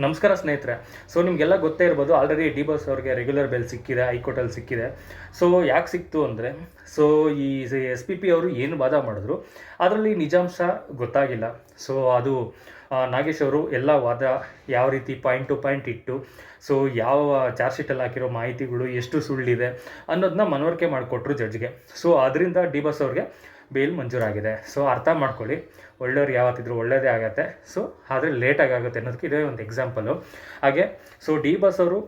ನಮಸ್ಕಾರ ಸ್ನೇಹಿತರೆ. ಸೊ ನಿಮಗೆಲ್ಲ ಗೊತ್ತೇ ಇರ್ಬೋದು ಆಲ್ರೆಡಿ ಡಿ ಬಾಸ್ ಅವ್ರಿಗೆ ರೆಗ್ಯುಲರ್ ಬೆಲ್ ಸಿಕ್ಕಿದೆ ಹೈಕೋರ್ಟಲ್ಲಿ ಸಿಕ್ಕಿದೆ. ಸೊ ಯಾಕೆ ಸಿಕ್ತು ಅಂದರೆ ಸೊ ಈ ಎಸ್ ಪಿ ಪಿ ಅವರು ಏನು ವಾದ ಮಾಡಿದ್ರು, ಅದರಲ್ಲಿ ನಿಜಾಂಶ ಗೊತ್ತಾಗಿಲ್ಲ. ಸೊ ಅದು ನಾಗೇಶ್ ಅವರು ಎಲ್ಲ ವಾದ ಯಾವ ರೀತಿ ಪಾಯಿಂಟ್ ಟು ಪಾಯಿಂಟ್ ಇಟ್ಟು ಸೊ ಯಾವ ಚಾರ್ಜ್ ಶೀಟಲ್ಲಿ ಹಾಕಿರೋ ಮಾಹಿತಿಗಳು, ಎಷ್ಟು ಸುಳ್ಳಿದೆ ಅನ್ನೋದನ್ನ ಮನವರಿಕೆ ಮಾಡಿಕೊಟ್ರು ಜಡ್ಜ್ಗೆ ಸೊ ಅದರಿಂದ ಡಿ ಬಾಸ್ ಅವ್ರಿಗೆ ಬೇಲ್ ಮಂಜೂರಾಗಿದೆ. ಸೊ ಅರ್ಥ ಮಾಡ್ಕೊಳ್ಳಿ. ಒಳ್ಳೆಯವ್ರು ಯಾವತ್ತಿದ್ರು ಒಳ್ಳೆಯದೇ ಆಗುತ್ತೆ. ಸೊ ಆದರೆ ಲೇಟಾಗಿ ಆಗುತ್ತೆ ಅನ್ನೋದಕ್ಕೆ ಇದೇ ಒಂದು ಎಕ್ಸಾಂಪಲು ಹಾಗೆ ಸೊ ಡಿ ಬಸ್ ಅವರು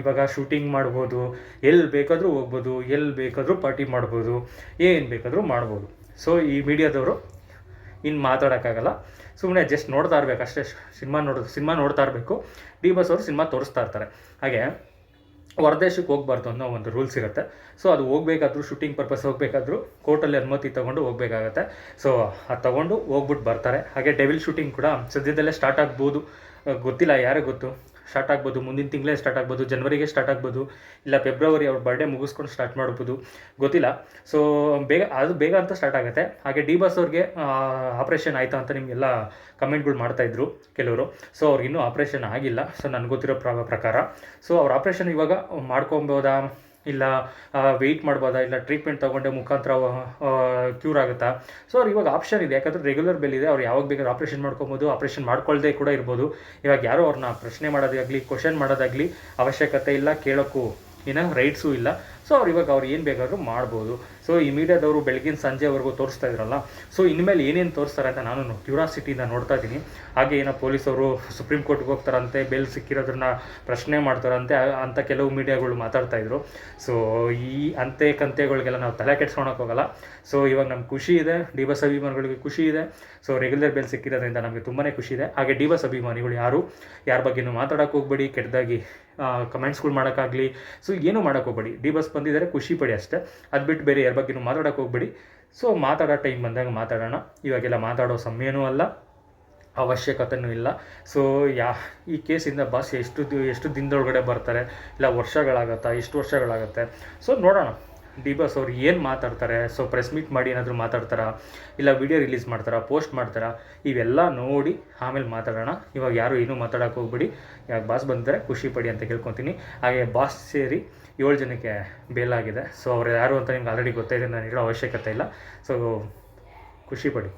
ಇವಾಗ ಶೂಟಿಂಗ್ ಮಾಡ್ಬೋದು. ಎಲ್ಲಿ ಬೇಕಾದರೂ ಹೋಗ್ಬೋದು. ಎಲ್ಲಿ ಬೇಕಾದರೂ ಪಾರ್ಟಿ ಮಾಡ್ಬೋದು. ಏನು ಬೇಕಾದರೂ ಮಾಡ್ಬೋದು. ಸೊ ಈ ಮೀಡಿಯಾದವರು ಇನ್ನು ಮಾತಾಡೋಕ್ಕಾಗಲ್ಲ. ಸುಮ್ಮನೆ ಜಸ್ಟ್ ನೋಡ್ತಾ ಇರಬೇಕು. ಅಷ್ಟೇ, ಸಿನಿಮಾ ನೋಡೋದು ಸಿನಿಮಾ ನೋಡ್ತಾ ಇರಬೇಕು. ಡಿ ಬಸ್ ಅವರು ಸಿನಿಮಾ ತೋರಿಸ್ತಾ ಇರ್ತಾರೆ. ಹಾಗೆ ಹೊರದೇಶಕ್ಕೆ ಹೋಗ್ಬಾರ್ದು ಅನ್ನೋ ಒಂದು ರೂಲ್ಸ್ ಇರುತ್ತೆ. ಸೊ ಅದು ಹೋಗ್ಬೇಕಾದ್ರೂ ಶೂಟಿಂಗ್ ಪರ್ಪಸ್ ಹೋಗಬೇಕಾದ್ರೂ ಕೋರ್ಟಲ್ಲಿ ಅನುಮತಿ ತೊಗೊಂಡು ಹೋಗಬೇಕಾಗತ್ತೆ. ಸೊ ಅದು ತೊಗೊಂಡು ಹೋಗ್ಬಿಟ್ಟು ಬರ್ತಾರೆ. ಹಾಗೆ ಡೆವಿಲ್ ಶೂಟಿಂಗ್ ಕೂಡ ಸದ್ಯದಲ್ಲೇ ಸ್ಟಾರ್ಟ್ ಆಗ್ಬೋದು. ಗೊತ್ತಿಲ್ಲ, ಯಾರಿಗೆ ಗೊತ್ತು? ಸ್ಟಾರ್ಟ್ ಆಗ್ಬೋದು, ಮುಂದಿನ ತಿಂಗಳೇ ಸ್ಟಾರ್ಟ್ ಆಗ್ಬೋದು, ಜನವರಿಗೆ ಸ್ಟಾರ್ಟ್ ಆಗ್ಬೋದು, ಇಲ್ಲ ಫೆಬ್ರವರಿ ಅವ್ರ ಬರ್ಡೇ ಮುಗಿಸ್ಕೊಂಡು ಸ್ಟಾರ್ಟ್ ಮಾಡ್ಬೋದು, ಗೊತ್ತಿಲ್ಲ. ಸೊ ಬೇಗ, ಅದು ಬೇಗ ಅಂತ ಸ್ಟಾರ್ಟ್ ಆಗುತ್ತೆ. ಹಾಗೆ ಡಿ ಬಾಸ್ ಅವ್ರಿಗೆ ಆಪ್ರೇಷನ್ ಆಯಿತಾ ಅಂತ ನಿಮಗೆಲ್ಲ ಕಮೆಂಟ್ಗಳು ಮಾಡ್ತಾಯಿದ್ರು ಕೆಲವರು. ಸೊ ಅವ್ರಿಗಿನ್ನೂ ಆಪ್ರೇಷನ್ ಆಗಿಲ್ಲ. ಸೊ ನನಗೆ ಗೊತ್ತಿರೋ ಪ್ರ ಪ್ರಕಾರ. ಸೊ ಅವ್ರ ಆಪ್ರೇಷನ್ ಇವಾಗ ಮಾಡ್ಕೊಬೋದಾ? ಇಲ್ಲ ವೆಯ್ಟ್ ಮಾಡ್ಬೋದಾ? ಇಲ್ಲ ಟ್ರೀಟ್ಮೆಂಟ್ ತೊಗೊಂಡೆ ಮುಖಾಂತರ ಕ್ಯೂರ್ ಆಗುತ್ತಾ? ಸೊ ಅವ್ರು ಇವಾಗ ಆಪ್ಷನ್ ಇದೆ. ಯಾಕಂದರೆ ರೆಗ್ಯುಲರ್ ಬೆಲ್ ಇದೆ. ಅವ್ರು ಯಾವಾಗ ಬೇಕಾದ್ರೂ ಆಪ್ರೇಷನ್ ಮಾಡ್ಕೊಬೋದು. ಆಪ್ರೇಷನ್ ಮಾಡ್ಕೊಳ್ಳದೆ ಕೂಡ ಇರ್ಬೋದು. ಇವಾಗ ಯಾರೋ ಅವ್ರನ್ನ ಪ್ರಶ್ನೆ ಮಾಡೋದಾಗಲಿ ಕ್ವಶನ್ ಮಾಡೋದಾಗಲಿ ಅವಶ್ಯಕತೆ ಇಲ್ಲ, ಕೇಳೋಕ್ಕೂ ಏನೋ ರೈಟ್ಸು ಇಲ್ಲ. ಸೊ ಅವ್ರು ಇವಾಗ ಅವ್ರು ಏನು ಬೇಕಾದರೂ ಮಾಡ್ಬೋದು. ಸೊ ಈ ಮೀಡಿಯಾದವರು ಬೆಳಗಿನ ಸಂಜೆವರೆಗೂ ತೋರಿಸ್ತಾ ಇದ್ರಲ್ಲ ಸೊ ಇನ್ಮೇಲೆ ಏನೇನು ತೋರಿಸ್ತಾರೆ ಅಂತ ನಾನು ಕ್ಯೂರಾಸಿಟಿಯಿಂದ ನೋಡ್ತಾ ಇದ್ದೀನಿ. ಹಾಗೆ ಏನೋ ಪೊಲೀಸವರು ಸುಪ್ರೀಂ ಕೋರ್ಟ್ಗೆ ಹೋಗ್ತಾರಂತೆ, ಬೆಲ್ ಸಿಕ್ಕಿರೋದನ್ನ ಪ್ರಶ್ನೆ ಮಾಡ್ತಾರಂತೆ ಅಂತ ಕೆಲವು ಮೀಡಿಯಾಗಳು ಮಾತಾಡ್ತಾ ಇದ್ರು. ಸೊ ಈ ಅಂತೆ ಕಂತೆಗಳಿಗೆಲ್ಲ ನಾವು ತಲೆ ಕೆಡ್ಸ್ಕೊಳಕ್ ಹೋಗಲ್ಲ. ಸೊ ಇವಾಗ ನಮ್ಗೆ ಖುಷಿ ಇದೆ, ಡಿ ಬಸ್ ಅಭಿಮಾನಿಗಳಿಗೆ ಖುಷಿ ಇದೆ. ಸೊ ರೆಗ್ಯುಲರ್ ಬೆಲ್ ಸಿಕ್ಕಿರೋದ್ರಿಂದ ನಮಗೆ ತುಂಬಾ ಖುಷಿ ಇದೆ. ಹಾಗೆ ಡಿ ಬಸ್ ಅಭಿಮಾನಿಗಳು ಯಾರು, ಯಾರ ಬಗ್ಗೆನೂ ಮಾತಾಡೋಕೆ ಹೋಗ್ಬೇಡಿ ಕೆಟ್ಟದಾಗಿ ಕಮೆಂಟ್ಸ್ಗಳು ಮಾಡೋಕ್ಕಾಗಲಿ ಸೊ ಏನೂ ಮಾಡೋಕ್ಕೆ ಹೋಗ್ಬೇಡಿ. ಡಿ ಬಸ್ ಬಂದಿದ್ದಾರೆ, ಖುಷಿ ಪಡಿ ಅಷ್ಟೇ. ಅದು ಬಿಟ್ಟು ಬೇರೆ ಯಾರ ಬಗ್ಗೆನೂ ಮಾತಾಡೋಕೆ ಹೋಗ್ಬೇಡಿ. ಸೊ ಮಾತಾಡೋ ಟೈಮ್ ಬಂದಾಗ ಮಾತಾಡೋಣ. ಇವಾಗೆಲ್ಲ ಮಾತಾಡೋ ಸಮಯನೂ ಅಲ್ಲ, ಅವಶ್ಯಕತೆನೂ ಇಲ್ಲ. ಸೊ ಯಾ, ಈ ಕೇಸಿಂದ ಬಾಸ್ ಎಷ್ಟು ಎಷ್ಟು ದಿನದೊಳಗಡೆ ಬರ್ತಾರೆ? ಇಲ್ಲ ವರ್ಷಗಳಾಗತ್ತಾ? ಎಷ್ಟು ವರ್ಷಗಳಾಗತ್ತೆ? ಸೊ ನೋಡೋಣ. ಡಿ ಬಾಸ್ ಅವ್ರು ಏನು ಮಾತಾಡ್ತಾರೆ? ಸೊ ಪ್ರೆಸ್ ಮೀಟ್ ಮಾಡಿ ಏನಾದರೂ ಮಾತಾಡ್ತಾರಾ? ಇಲ್ಲ ವಿಡಿಯೋ ರಿಲೀಸ್ ಮಾಡ್ತಾರಾ? ಪೋಸ್ಟ್ ಮಾಡ್ತಾರಾ? ಇವೆಲ್ಲ ನೋಡಿ ಆಮೇಲೆ ಮಾತಾಡೋಣ. ಇವಾಗ ಯಾರು ಏನೂ ಮಾತಾಡೋಕೆ ಹೋಗ್ಬಿಡಿ. ಯಾಕೆ ಬಾಸ್ ಬಂದರೆ ಖುಷಿ ಪಡಿ ಅಂತ ಕೇಳ್ಕೊತೀನಿ ಹಾಗೆ ಬಾಸ್ ಸೇರಿ ಏಳು ಜನಕ್ಕೆ ಬೇಲಾಗಿದೆ ಸೊ ಅವ್ರು ಯಾರು ಅಂತ ನಿಮ್ಗೆ ಆಲ್ರೆಡಿ ಗೊತ್ತಾಯಿದೆ ನಾನು ಹೇಳೋ ಅವಶ್ಯಕತೆ ಇಲ್ಲ. ಸೊ ಖುಷಿ ಪಡಿ.